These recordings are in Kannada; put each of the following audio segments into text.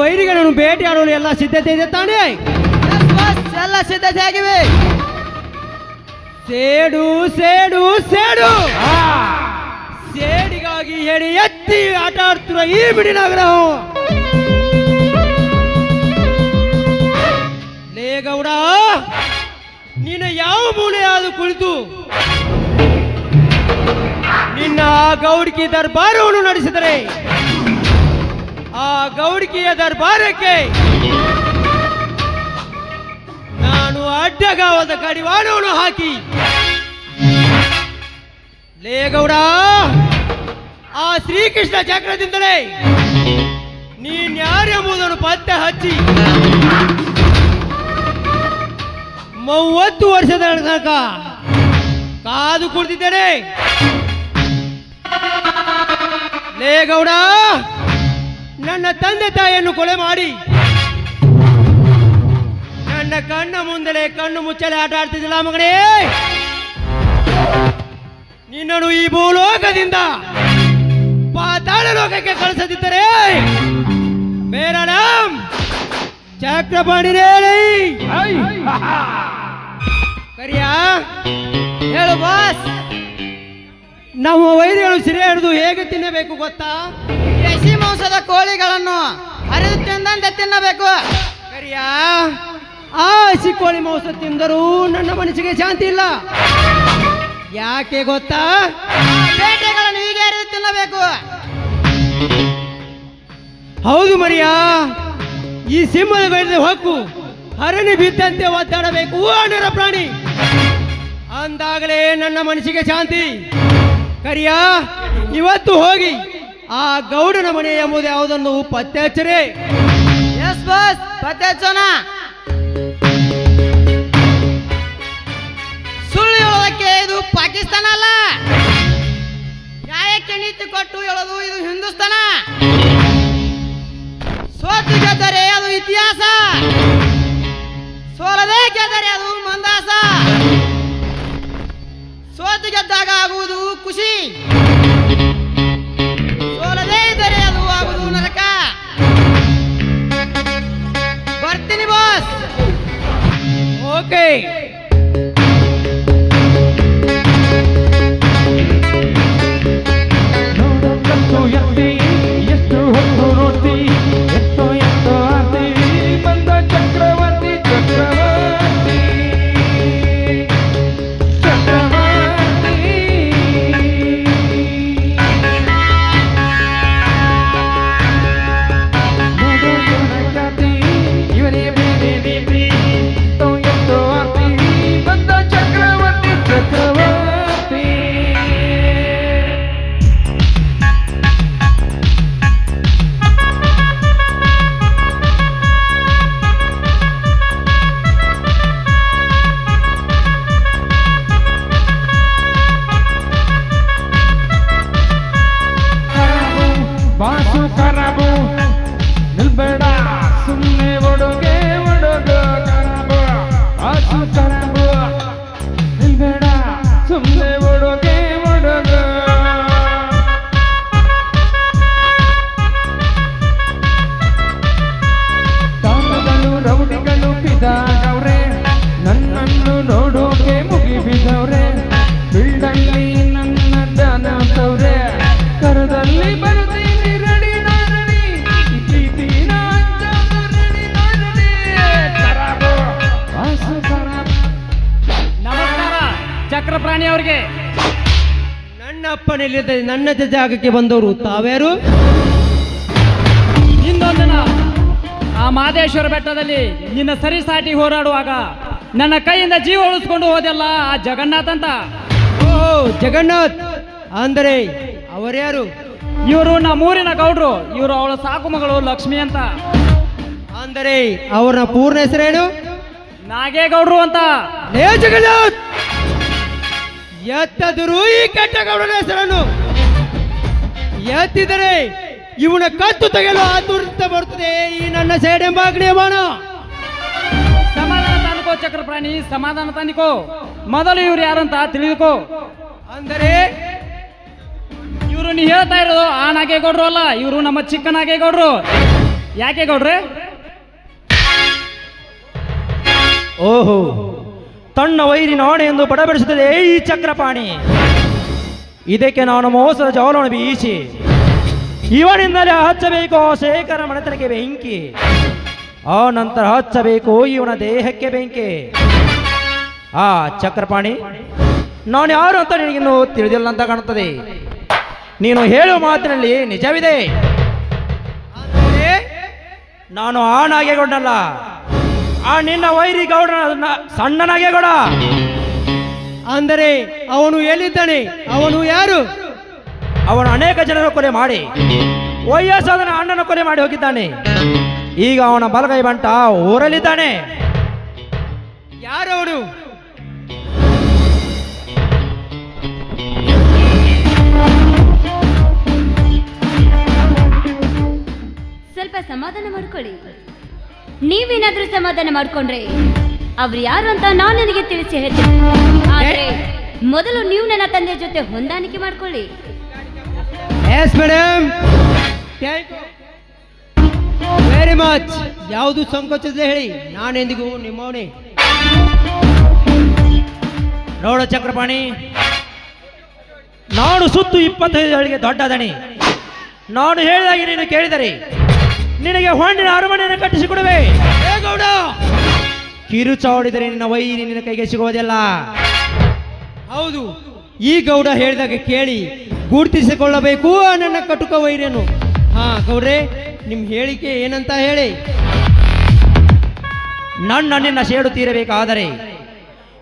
ವೈರಿಗಳನ್ನು ಭೇಟಿಯಾಡಲು ಎಲ್ಲ ಸಿದ್ಧತೆ ಇದೆ ತಾನೇ. ಎಲ್ಲ ಸಿದ್ಧತೆ ಆಗಿವೆ. ಸೇಡು ಸೇಡು ಸೇಡು. ಸೇಡಿಗಾಗಿ ಹೇಳಿ ಎತ್ತಿ ಆಟ ಆಡ್ತಿರೋ ಈ ಬಿಡಿ ನಗರ ಲೇಗೌಡ ನೀನು ನಿನ್ನ ಯಾವ ಮೂಲೆ ಆದ ಕುಳಿತು? ನಿನ್ನ ಆ ಗೌಡಿಕೆ ದರ್ಬಾರವನ್ನು ನಡೆಸಿದರೆ ಆ ಗೌಡಿಕೆಯ ದರ್ಬಾರಕ್ಕೆ ನಾನು ಅಡ್ಡಗಾವದ ಕಡಿವಾಣವನ್ನು ಹಾಕಿ. ಲೇ ಗೌಡ, ಆ ಶ್ರೀಕೃಷ್ಣ ಚಕ್ರದಿಂದಲೇ ನೀನ್ಯಾರೆಂಬುದನ್ನು ಪತ್ತೆ ಹಚ್ಚಿ. ಮೂವತ್ತು ವರ್ಷದ ತನಕ ಕಾದು ಕುಳಿತಿದ್ದೇನೆ. ಲೇ ಗೌಡ ನನ್ನ ತಂದೆ ತಾಯಿಯನ್ನು ಕೊಲೆ ಮಾಡಿ. ನನ್ನ ಕಣ್ಣ ಮುಂದಲೇ ಕಣ್ಣು ಮುಚ್ಚಲೆ ಆಟ ಆಡ್ತಿದ್ದಿಲ್ಲ ಮಗನೇ. ನಿನ್ನನ್ನು ಈ ಭೂಲೋಕದಿಂದ ಪಾತಾಳ ಲೋಕಕ್ಕೆ ಕಳಿಸದಿದ್ದರೆ ಮೇರಡಂ ಚಕ್ರಪಾಣಿನೇ ಕರಿಯಾ ಹೇಳು ಬಾಸ್. ನಮ್ಮ ವೈದ್ಯರು ಸಿರೆ ಹಿಡಿದು ಹೇಗೆ ತಿನ್ನಬೇಕು ಗೊತ್ತಾ? ಮಾಂಸದ ಕೋಳಿಗಳನ್ನು ಅರಿದು ತಿಂದಂತೆ ತಿನ್ನಬೇಕು. ಕರಿಯ ಆ ಹಸಿ ಕೋಳಿ ಮಾಂಸ ತಿಂದರೂ ನನ್ನ ಮನಸ್ಸಿಗೆ ಶಾಂತಿ ಇಲ್ಲ. ಯಾಕೆ ಗೊತ್ತಾ? ಬೇಟೆಗಳನ್ನು ಹೀಗೆ ಹರಿದು ತಿನ್ನಬೇಕು. ಹೌದು ಮರಿಯಾ, ಈ ಸಿಂಹದ ಗೈದ ಹೊಕ್ಕು ಹರಣಿ ಬಿದ್ದಂತೆ ಒದ್ದಾಡಬೇಕು ಅನರ ಪ್ರಾಣಿ. ಅಂದಾಗಲೇ ನನ್ನ ಮನಸ್ಸಿಗೆ ಶಾಂತಿ. ಕರಿಯಾ, ಇವತ್ತು ಹೋಗಿ ಆ ಗೌಡನ ಮನೆ ಎಂಬುದು ಯಾವುದನ್ನು ಪತ್ತೆ ಎಸ್ ಬಸ್ ಪತ್ತೆ ಹಚ್ಚೋಣ ಸುಳ್ಳು ಹೇಳೋದಕ್ಕೆ ಇದು ಪಾಕಿಸ್ತಾನ ಅಲ್ಲ. ನ್ಯಾಯಕ್ಕೆ ನೀತಿ ಕೊಟ್ಟು ಹೇಳೋದು ಇದು ಹಿಂದೂಸ್ತಾನ. ಸೋತು ಗೆದ್ದರೆ ಅದು ಇತಿಹಾಸ. ಸೋಲದೇ ಗೆದ್ದರೆ ಅದು ಮಂದಾಸ. ಸೋತು ಗೆದ್ದಾಗ ಆಗುವುದು ಖುಷಿ. ಬರ್ತೀನಿ boss okay Mostra o carabão. ಅಪ್ಪನಿಲ್ಲದೆ ನನ್ನ ಜಾಗಕ್ಕೆ ಬಂದವರು ತಾವ್ಯಾರು? ಇನ್ನೊಂದನ ಆ ಮಾದೇಶ್ವರ ಬೆಟ್ಟದಲ್ಲಿ ನಿನ್ನ ಸರಿಸಾಟಿ ಹೋರಾಡುವಾಗ ನನ್ನ ಕೈಯಿಂದ ಜೀವ ಉಳಿಸ್ಕೊಂಡು ಹೋದೆಲ್ಲ ಆ ಜಗನ್ನಾಥ್ ಅಂತ. ಓ ಜಗನ್ನಾಥ್. ಅಂದರೆ ಅವರ್ಯಾರು? ಇವರು ನಮ್ಮೂರಿನ ಗೌಡ್ರು ಇವರು ಅವಳ ಸಾಕು ಮಗಳು ಲಕ್ಷ್ಮಿ ಅಂತ. ಅಂದರೆ ಅವರ ಪೂರ್ಣ ಹೆಸರೇನು? ನಾಗೇಗೌಡ್ರು ಅಂತ. ಜಗನ್ನಾಥ್! ಎತ್ತದರು ಈ ಕೆಟ್ಟಗೌಡನ ಹೆಸರನ್ನು. ಎತ್ತಿದರೆ ಇವನ ಕತ್ತು ತೆಗೆಯಲು ಆತುರತೆ ಬರುತ್ತದೆ. ಈ ನನ್ನ ಸೈಡ್ ಎಂಬ ಬಾಣ. ಸಮಾಧಾನ ತಂದುಕೋ ಚಕ್ರಪ್ರಾಣಿ ಸಮಾಧಾನ ತಾನಿಕೋ ಮೊದಲು ಇವ್ರು ಯಾರಂತ ತಿಳಿದುಕೋ. ಅಂದರೆ ಇವರು ನೀ ಹೇಳ್ತಾ ಇರೋದು ಆ ನಾಗೇಗೌಡ್ರು ಅಲ್ಲ ಇವರು ನಮ್ಮ ಚಿಕ್ಕ ನಾಗೇಗೌಡರು ಯಾಕೆ ಗೌಡ್ರೆ? ಓಹೋ ತನ್ನ ವೈರಿನ ಆಣೆ ಎಂದು ಬಡಬಡಿಸುತ್ತದೆ. ಈ ಚಕ್ರಪಾಣಿ. ಇದಕ್ಕೆ ನಾನು ಮೋಸದ ಜವಲನ್ನು ಬೀಸಿ. ಇವನಿಂದಲೇ ಹಚ್ಚಬೇಕು ಶೇಖರ ಮನೆತನಕ್ಕೆ ಬೆಂಕಿ. ಆ ನಂತರ ಹಚ್ಚಬೇಕು ಇವನ ದೇಹಕ್ಕೆ ಬೆಂಕಿ. ಆ ಚಕ್ರಪಾಣಿ, ನಾನು ಯಾರು ಅಂತ ನಿನಗಿನ್ನೂ ತಿಳಿದಿಲ್ಲ ಅಂತ ಕಾಣುತ್ತದೆ. ನೀನು ಹೇಳುವ ಮಾತಿನಲ್ಲಿ ನಿಜವಿದೆ. ನಾನು ಆನಾಗೆಗೊಂಡಲ್ಲ ಆ ನಿನ್ನ ವೈರಿ ಗೌಡನ ಸಣ್ಣನಾಗೆ ಗೌಡ ಅಂದರೆ ಅವನು ಎಲ್ಲಿದ್ದಾನೆ? ಅವನು ಯಾರು? ಅವನು ಅನೇಕ ಜನರ ಕೊಲೆ ಮಾಡಿ ವಯಸ್ಸಾದ ಅಣ್ಣನ ಕೊಲೆ ಮಾಡಿ ಹೋಗಿದ್ದಾನೆ. ಈಗ ಅವನ ಬಲಗೈ ಬಂಟ ಊರಲ್ಲಿದ್ದಾನೆ. ಯಾರು ಅವನು ಸ್ವಲ್ಪ ಸಮಾಧಾನ ಮಾಡ್ಕೊಳ್ಳಿ. ನೀವೇನಾದ್ರೂ ಸಮಾಧಾನ ಮಾಡ್ಕೊಂಡ್ರೆ ಅವ್ರು ಯಾರು ಅಂತ ನಾನು ನನಗೆ ತಿಳಿಸಿ ಹೇಳ್ತೀನಿ. ಆದ್ರೆ ಮೊದಲು ನೀವು ನನ್ನ ತಂದೆ ಜೊತೆ ಹೊಂದಾಣಿಕೆ ಮಾಡ್ಕೊಳ್ಳಿ. ಎಸ್ ಮೇಡಮ್ ವೆರಿ ಮಚ್ ಯಾವುದು ಸಂಕೋಚದ ಹೇಳಿ ನಾನೆಂದಿಗೂ ನಿಮ್ಮವನೇ. ನೋಡು ಚಕ್ರಪಾಣಿ. ನಾನು ಸುತ್ತು ಇಪ್ಪತ್ತೈದು ಅಡಿಗೆ ದೊಡ್ಡ ದಣಿ ನಾನು ಹೇಳಿದಾಗೆ ನೀನು ಕೇಳಿದರೆ ನಿನಗೆ ಹೊಂಡಿನ ಅರಮನೆಯನ್ನು ಕಟ್ಟಿಸಿಕೊಡುವೆ. ಏ ಗೌಡ! ಕಿರುಚಾಡಿದರೆ ನಿನ್ನ ವೈರಿ ನಿನ್ನ ಕೈಗೆ ಸಿಗುವುದಿಲ್ಲ. ಹೌದು. ಈ ಗೌಡ ಹೇಳಿದಾಗ ಕೇಳಿ ಗುರುತಿಸಿಕೊಳ್ಳಬೇಕು ನನ್ನ ಕಟುಕ ವೈರ್ಯನು ಹಾ ಗೌಡ್ರೆ ನಿಮ್ಮ ಹೇಳಿಕೆ ಏನಂತ ಹೇಳಿ. ನನ್ನ ನಿನ್ನ ಸೇಡು ತೀರಬೇಕಾದರೆ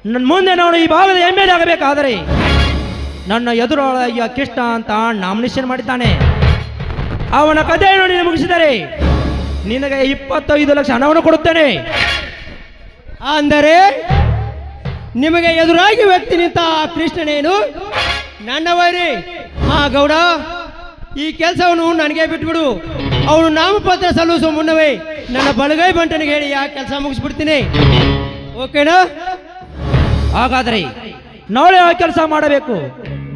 ನನ್ನ ಮುಂದೆ ನಾನು ಈ ಭಾಗದ ಎಂ ಎಲ್ ಆಗಬೇಕಾದರೆ ನನ್ನ ಎದುರೊಳಗೆ ಕೃಷ್ಣ ಅಂತ ನಾಮಿನೇಷನ್ ಮಾಡಿದ್ದಾನೆ. ಅವನ ಕಥೆಯನ್ನು ನೋಡಿ ಮುಗಿಸಿದರೆ ನಿನಗೆ ಇಪ್ಪತ್ತೈದು ಲಕ್ಷ ಹಣವನ್ನು ಕೊಡುತ್ತೇನೆ. ಅಂದರೆ ನಿಮಗೆ ಎದುರಾಗಿ ವ್ಯಕ್ತಿ ನಿಂತ ಕೃಷ್ಣನೇನು? ನನ್ನವರಿ. ಹಾ ಗೌಡ, ಈ ಕೆಲಸವನ್ನು ನನಗೆ ಬಿಟ್ಬಿಡು. ಅವನು ನಾಮಪತ್ರ ಸಲ್ಲಿಸುವ ಮುನ್ನವೇ ನನ್ನ ಬಲಗೈ ಬಂಟನಿಗೆ ಹೇಳಿ ಆ ಕೆಲಸ ಮುಗಿಸ್ಬಿಡ್ತೀನಿ. ಓಕೆನಾ? ಹಾಗಾದ್ರೆ ನಾಳೆ ಆ ಕೆಲಸ ಮಾಡಬೇಕು.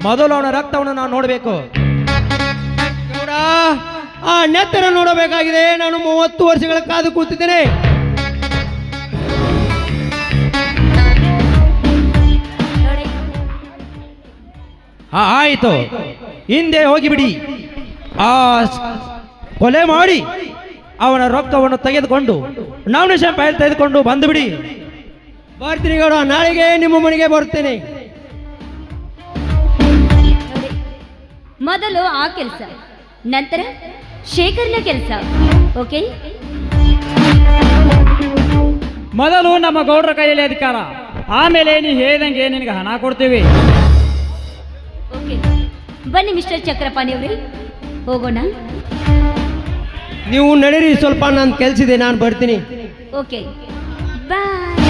ಮೊದಲು ಅವನ ರಕ್ತವನ್ನು ನಾನು ನೋಡಬೇಕು. ಗೌಡ ಆ ನೆತ್ತರ ನೋಡಬೇಕಾಗಿದೆ. ನಾನು ಮೂವತ್ತು ವರ್ಷಗಳ ಕಾದು ಕೂತಿದ್ದೇನೆ. ಹಾ ಆಯಿತು. ಹಿಂದೆ ಹೋಗಿಬಿಡಿ. ಆ, ಕೊಲೆ ಮಾಡಿ ಅವನ ರೊಕ್ಕವನ್ನು ತೆಗೆದುಕೊಂಡು ನಾಮಿನೇಷನ್ ಫೈಲ್ ತೆಗೆದುಕೊಂಡು ಬಂದು ಬಿಡಿ ಬರ್ತೀನಿ ಗೌಡ ನಾಳೆಗೆ ನಿಮ್ಮ ಮನೆಗೆ ಬರ್ತೇನೆ ಮೊದಲು ಆ ಕೆಲಸ, ನಂತರ ಶೇಖರ್ನ ಕೆಲಸ ಓಕೆ? ಮೊದಲು ನಮ್ಮ ಗೌಡ್ರ ಕೈಯಲ್ಲಿ ಅಧಿಕಾರ. ಆಮೇಲೆ ನೀ ಹೇಳಿದಂಗೆ ನಿನಗೆ ಹಣ ಕೊಡ್ತೀವಿ. ಓಕೆ. ಬನ್ನಿ ಮಿಸ್ಟರ್ ಚಕ್ರಪಾಣಿ ಅವರೇ ಹೋಗೋಣ. ನೀವು ನಡೀರಿ ಸ್ವಲ್ಪ ನಾನು ಕೆಲಸಿದೆ ನಾನು ಬರ್ತೀನಿ. ಓಕೆ. ಬಾಯ್.